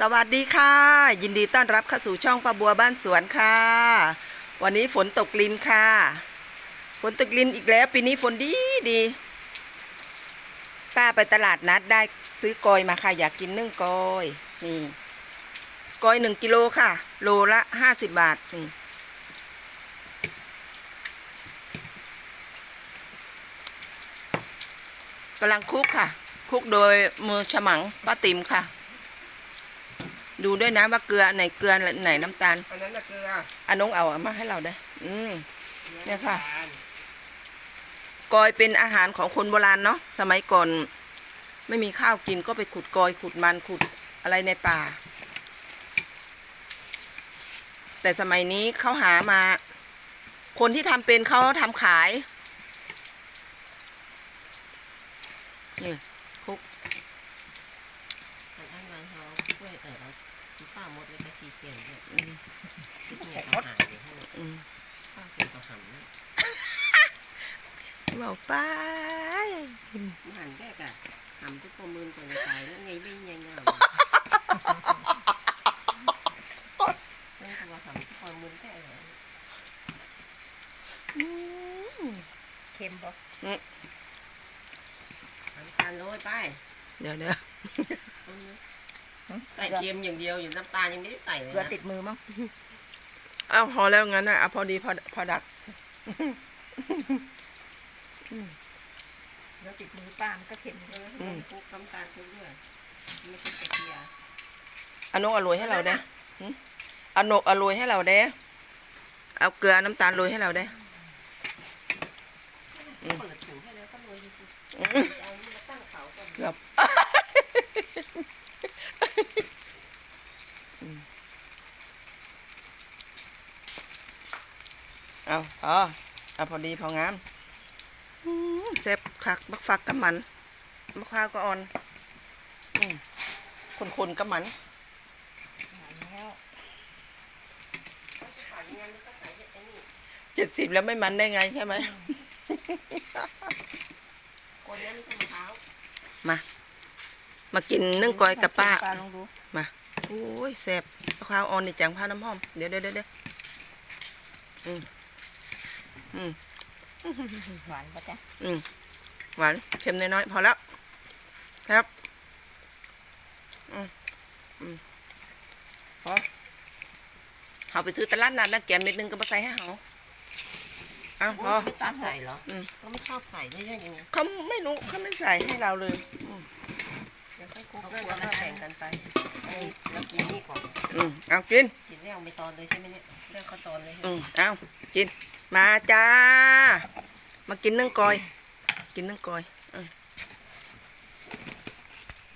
สวัสดีค่ะ ยินดีต้อนรับเข้าสู่ช่องปลาบัวบ้านสวนค่ะ วันนี้ฝนตกลินค่ะ ฝนตกลินอีกแล้วปีนี้ฝนดีดีป้าไปตลาดนัดได้ซื้อกอยมาค่ะ อยากกินนึ่งกอยนี่กอยหนึ่งกิโลค่ะ โลละห้าสิบบาทนี่กำลังคลุกค่ะคลุกโดยมือฉมังป้าติ๋มค่ะ ดูด้วยนะว่าเกลือไหนเกลือไหนน้ำตาล อันนั้นน่ะเกลืออันน้องเอามาให้เราได้ออืม เนี่ยค่ะ กอยเป็นอาหารของคนโบราณเนาะสมัยก่อน ไม่มีข้าวกินก็ไปขุดกอยขุดมันขุดอะไรในป่า แต่สมัยนี้เขาหามา คนที่ทำเป็นเขาทำขายนี่คลุก อันนั้นเขากล้วยเออเรา ที่ป้ามดเลยก็ชีเกียนเนี่ยอืมที่เนี่ยเขาหาอยู่ให้อืมข้าวเป็นตัวหันเนี่ยบอกไปมันหันแรกอะทำทุกคนมือตัวในใจแล้วไงไม่ยังเงาต้องทำทำทุกคนมือแค่ไหนอืมเค็มปะน้ำตาลโรยไป เดี๋ยวเดี๋ยว ใส่เค็มอย่างเดียวอยู่น้ำตาลยังไม่ได้ใส่เลยเกลือนะติดมือมั้งเอาพอแล้วงั้นนะเอาพอดีพอพอดัก เกลือติดมือป้ามันก็เค็มเออให้มันคลุกน้ำตาลชุบด้วยไม่ใช่กระเทียมเอานกเอาโรยให้เราได้หึเอานกเอาโรยให้เราได้เอาเกลือน้ำตาลโรยให้เราได้ เปิดถุงให้แล้วก็โรยดิสิอืมเอานี่มาตั้งเขาก่อน เกือบเอาพอเอาพอดีพองามอืมเซฟคักบักฟักกับมันบักข้าวก็อ่อนอืมคนๆกับมันแล้วขายยังไงมันก็ใส่ไอ้นี่เจ็ดสิบแล้วไม่มันได้ไงใช่ไหมคนนี้ไม่ใช่มะพร้าวมากินนึ่งกอยกับป้าป้าลองดูโอ้ยแซ่บมะพร้าวอ่อนนี่จังผ้าน้ำหอม เดี๋ยวเดี๋ยวเดี๋ยวเดี๋ยว อืมอืมหวานปะจ๊ะอืมหวานเค็มน้อยๆพอแล้ว ครับอืมอืมพอเขาไปซื้อตลาดนัดแล้วแกมนิดนึงก็มาใส่ให้เขาเอาพอ ไม่ชอบใส่เหรออืม ก็ไม่ชอบใส่เยอะๆอย่างนี้เขาไม่รู้เขาไม่ใส่ให้เราเลยอืมเดี๋ยวค่อยคลุกเขากลัวมันแข่งกันไปอันนี้เรากินนี่ก่อน อืมเอากิน กินเรื่องไม่ตอนเลยใช่ไหมเนี่ย เรื่อเขาตอนเลยอืมเอากิน มาจ้า มากินนึ่งกอย กินนึ่งกอย